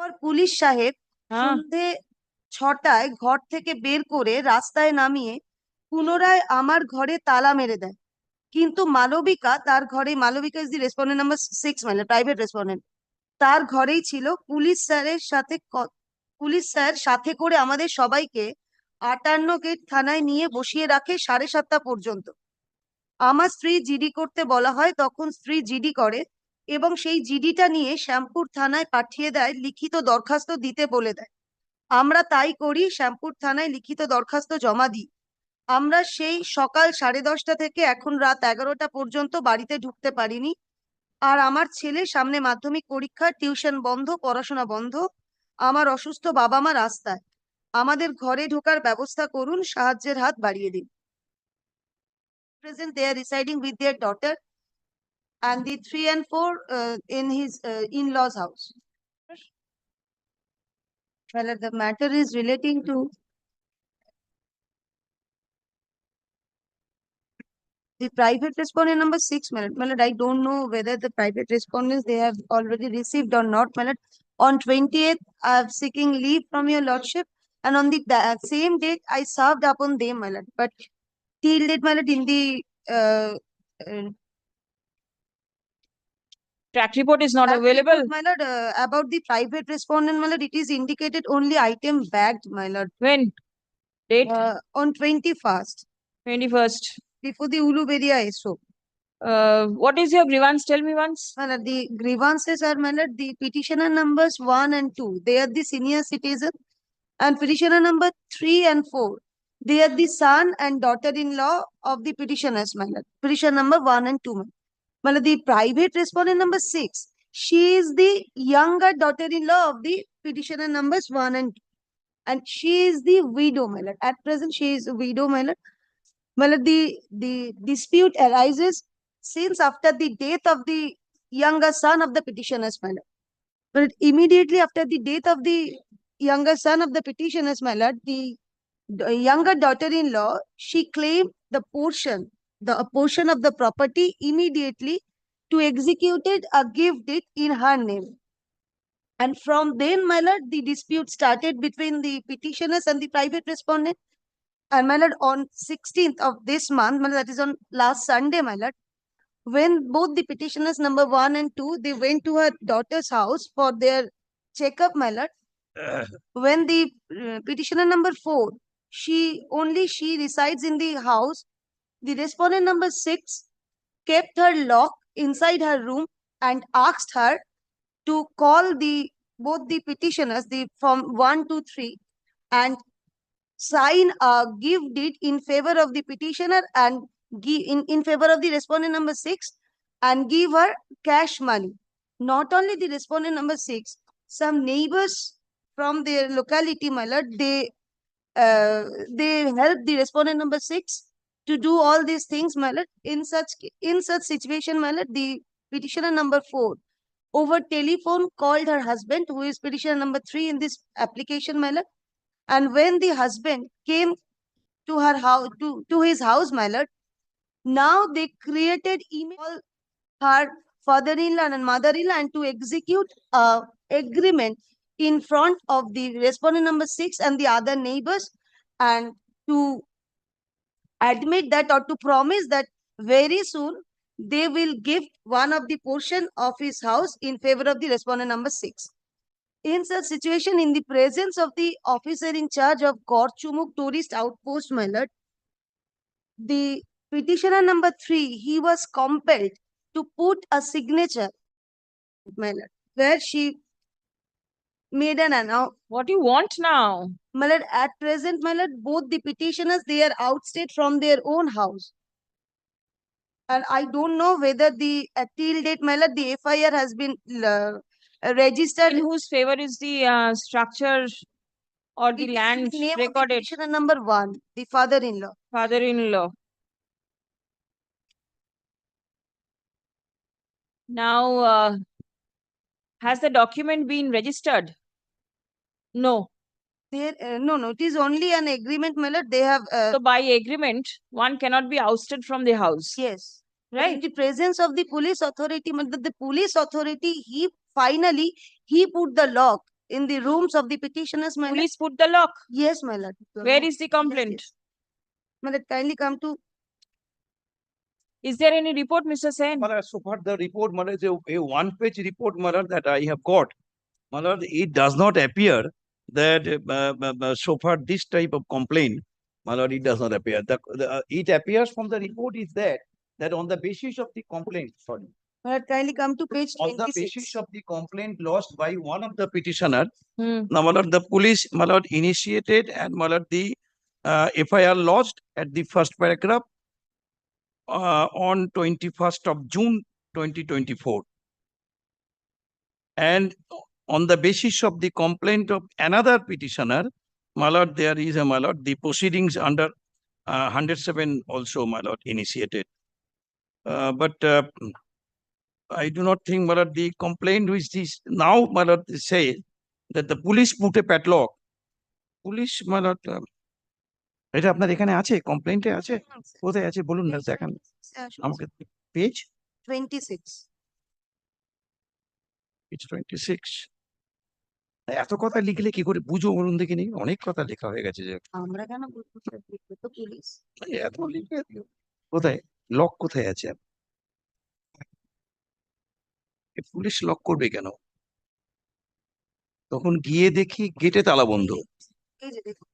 পর পুলিশ সাহেব হ্যাঁ। সন্ধে ছটায় ঘর থেকে বের করে রাস্তায় নামিয়ে পুনরায় আমার ঘরে তালা মেরে দেয়। কিন্তু মালবিকা তার ঘরে Malavika is the respondent number six মানে প্রাইভেট রেসপন্ডেন্ট তার ঘরেই ছিল পুলিশ স্যারের সাথে পুলিশ স্যার সাথে করে আমাদের সবাইকে আটান্ন গেট থানায় নিয়ে বসিয়ে রাখে সাড়ে সাতটা পর্যন্ত। আমার স্ত্রী জিডি করতে বলা হয় তখন স্ত্রী জিডি করে এবং সেই জিডিটা নিয়ে শ্যামপুর থানায় পাঠিয়ে দেয়, লিখিত দরখাস্ত দিতে বলে দেয়। আমরা তাই করি, শ্যামপুর থানায় লিখিত দরখাস্ত জমা দিই। আমরা সেই সকাল সাড়ে দশটা থেকে এখন রাত এগারোটা পর্যন্ত বাড়িতে ঢুকতে পারিনি। আর আমার ছেলে সামনে মাধ্যমিক পরীক্ষা, টিউশন বন্ধ, পড়াশোনা বন্ধ। আমার অসুস্থ বাবা মা রাস্তায়। আমাদের ঘরে ঢোকার ব্যবস্থা করুন, সাহায্যের হাত বাড়িয়ে দিন। Present they are residing with their daughter. And the three and four uh, in his uh, in-laws house. Well, the matter is relating to the private respondent number six, Malad. Malad, I don't know whether the private respondents they have already received or not, Malad. On twentieth, I am seeking leave from your lordship and on the same date, I served upon them, Malad. But till date, Malad, in the uh, uh, track report is not That available. report, My lord, uh, about the private respondent, my lord, it is indicated only item bagged, my lord, When? Date uh, on twenty-first, twenty-first. before the Uluberia SO. Uh, what is your grievance? Tell me once. My lord, the grievances are, my lord, the petitioner numbers one and two, they are the senior citizen. And petitioner number three and four, they are the son and daughter-in-law of the petitioners, my lord. Petition number one and two. my lord. The private respondent number six, she is the younger daughter-in-law of the petitioner numbers one and two. And she is the widow, my. At present, she is a widow, my lord. The, the dispute arises since after the death of the younger son of the petitioners, my. But immediately after the death of the younger son of the petitioners, my the younger daughter-in-law, she claimed the portion, the portion of the property immediately to execute it, a gift it in her name. And from then, my lord, the dispute started between the petitioners and the private respondent. And my lord, on sixteenth of this month, my lord, that is on last Sunday, my lord, when both the petitioners number one and two, they went to her daughter's house for their checkup, my lord. When the uh, petitioner number four, she, only she resides in the house, the respondent number six kept her lock inside her room and asked her to call the, both the petitioners, the from one to three, and sign a give deed in favor of the petitioner and give in, in favor of the respondent number six and give her cash money. Not only the respondent number six, some neighbors from their locality, my lord, they uh, they help the respondent number six to do all these things, my lord. In such in such situation, my lord, the petitioner number four over telephone called her husband, who is petitioner number three in this application, my lord. And when the husband came to her house, to, to his house, my lord, now they created email her father-in-law and mother-in-law and to execute a agreement in front of the respondent number six and the other neighbors and to admit that or to promise that very soon they will give one of the portion of his house in favor of the respondent number six. In such situation, in the presence of the officer in charge of Gorchumuk Tourist Outpost, my lord, the petitioner number three, he was compelled to put a signature, my lord, where she made an announcement. What do you want now? My lord, at present, my lord, both the petitioners, they are outstate from their own house. And I don't know whether the, till date, my lord, the FIR has been uh, registered. In whose favor is the uh, structure or the in land name recorded? Petitioner number one, the father-in-law. Father-in-law. Now, uh, has the document been registered? No. There, uh, no, no, it is only an agreement, my lord. They have, uh, So by agreement, one cannot be ousted from the house, yes. But In right? the presence of the police authority, my the police authority, he finally, he put the lock in the rooms of the petitioners, my lord. Police put the lock. Yes, my lord. Where is the complaint? yes. My lord, kindly come to, Is there any report, Mr. Sen? Mother, so far the report, mother, is a, a one-page report, mother, that I have got. Mother, it does not appear that, uh, uh, uh, so far this type of complaint, mother, it does not appear. The, the, it appears from the report is that, that on the basis of the complaint, sorry, my lord, kindly come to page on the basis of the complaint lost by one of the petitioner, Hmm. now, my lord, the police, my lord, initiated and my lord, the uh, FIR lodged at the first paragraph uh, on twenty-first of June, twenty twenty-four. And o- on the basis of the complaint of another petitioner, my lord, there is a, my lord, the proceedings under uh, hundred seven also, my lord, initiated. Uh, but uh, I do not think, my lord, the complaint which is now, my lord, they say that the police put a padlock. Police মানে এটা আপনার এখানে আছে কমপ্লেন্টে আছে কোথায় আছে বলুন না দেখান আমাকে page Twenty-six. Page twenty six এত কথা লিখলে কি করে? বুঝো বলুন দেখিনি অনেক কথা লেখা হয়ে গেছে যে আমরা কেন বুঝব স্যার, লিখবে তো পুলিশ। এত লিখে কোথায়? লক কোথায় আছে? পুলিশ লক করবে কেন? তখন গিয়ে দেখি গেটে তালা বন্ধ। এই যে দেখুন।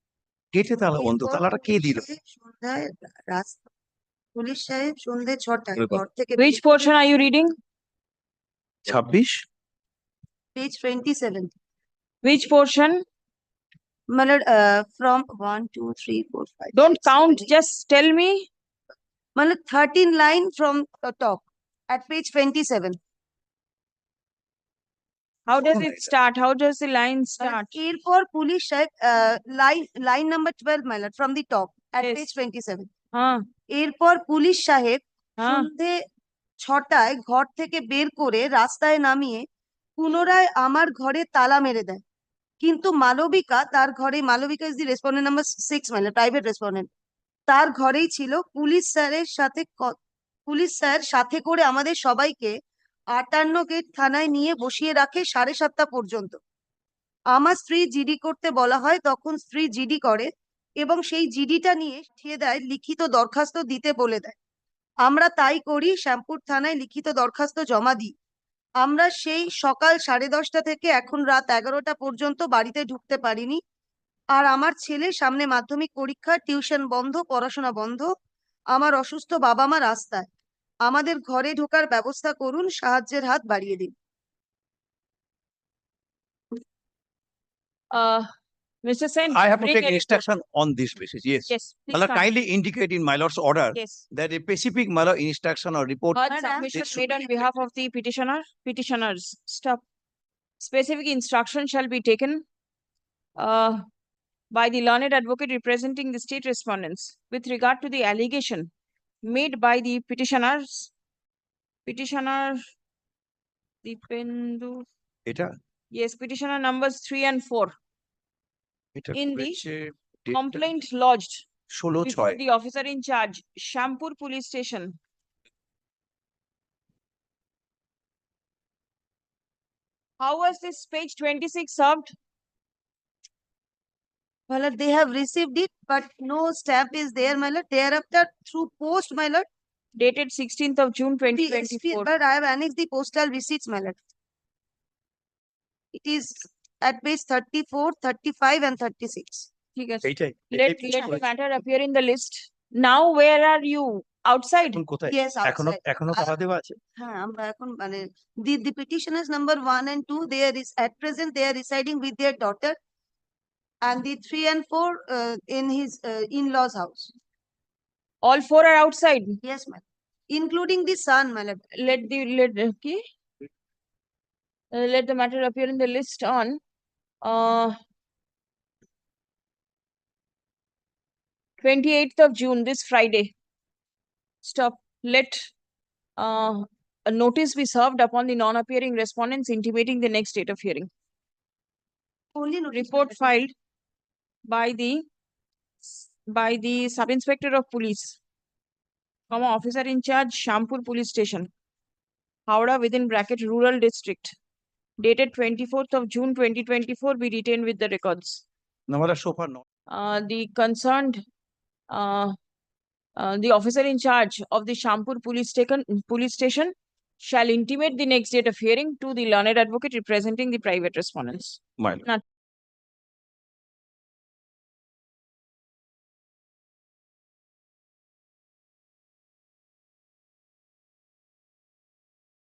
গেটে তালা বন্ধ। তালাটা কে দিল? সন্ধ্যায় রাস্তা পুলিশ সাহেব সন্ধে ছটায়? ঘর থেকে Which portion are you reading? ছাব্বিশ? Page twenty seven Which portion? মানে from one two three four five Don't count, just tell me. মানে thirteen line from top at page twenty-seven. How does Oh, it right. start? How does the line মানে start? এরপর police সাহেব line line number twelve মাইলার from the top at Yes. page twenty-seven. Huh, এরপর police সাহেব huh. সন্ধে ছটায় ঘর থেকে বের করে রাস্তায় নামিয়ে পুনরায় আমার ঘরে তালা মেরে দেয় কিন্তু মালবিকা তার ঘরে Malavika is the respondent number six মানে প্রাইভেট রেসপন্ডেন্ট তার ঘরেই ছিল পুলিশ স্যারের সাথে পুলিশ স্যার সাথে করে আমাদের সবাইকে আটান্ন গেট থানায় নিয়ে বসিয়ে রাখে সাড়ে সাতটা পর্যন্ত। আমার স্ত্রী জিডি করতে বলা হয়, তখন স্ত্রী জিডি করে এবং সেই জিডিটা নিয়ে পাঠিয়ে দেয় লিখিত দরখাস্ত দিতে বলে দেয়। আমরা তাই করি, শ্যামপুর থানায় লিখিত দরখাস্ত জমা দিই। আমরা সেই সকাল সাড়ে দশটা থেকে এখন রাত এগারোটা পর্যন্ত বাড়িতে ঢুকতে পারিনি। আর আমার ছেলে সামনে মাধ্যমিক পরীক্ষা টিউশন বন্ধ পড়াশোনা বন্ধ। আমার অসুস্থ বাবা মা রাস্তায়। আমাদের ঘরে ঢোকার ব্যবস্থা করুন সাহায্যের হাত বাড়িয়ে দিন। Uh, Mr. Sen. I have to bring take a report. instruction on this basis, yes. Yes, please Mother, come. kindly indicate in my lord's order Yes. that a specific mother instruction or report Heard Madam, submission this should made on be behalf of the petitioner, petitioners, stop. Specific instruction shall be taken uh, by the learned advocate representing the state respondents with regard to the allegation made by the petitioners. Petitioner Dipendu, এটা yes, petitioner numbers three and four এটা In the করেছে date টা Complaint lodged ষোলো before ছয় the officer in charge, Shampur Police Station. How was this page twenty-six served? My lord, they have received it, but no stamp is there, my lord. Thereafter, through post, my lord, dated sixteenth of June twenty the SP, twenty-four. but I have annexed the postal receipts, my lord. It is at page 34, 35, and thirty-six. ঠিক আছে। এইটাই Let, এটাই পেশ let the করেছে। matter appear in the list. Now where are you? Outside? এখন কোথায় Yes, এখনো outside. এখনো I- তালা দেওয়া আছে হ্যাঁ, আমরা এখন মানে the the petitioners number one and two, they are is at present they are residing with their daughter. And the three and four uh, in his uh, in-laws house. All four are outside. Yes, ma'am. Including the son, my lord. Let the, let, okay. Uh, let the matter appear in the list on, uh, twenty-eighth of June, this Friday. Stop, let, uh, a notice be served upon the non-appearing respondents intimating the next date of hearing. Only Report filed by the, by the sub-inspector of police, comma, officer in charge, Shampur Police Station, Howrah within bracket rural district. Dated twenty-fourth of June twenty twenty-four be retained with the records. No, my lord, so far no. Uh, the concerned, uh, uh, the officer in charge of the Shampur Police Station, Police Station shall intimate the next date of hearing to the learned advocate representing the private respondents. Not-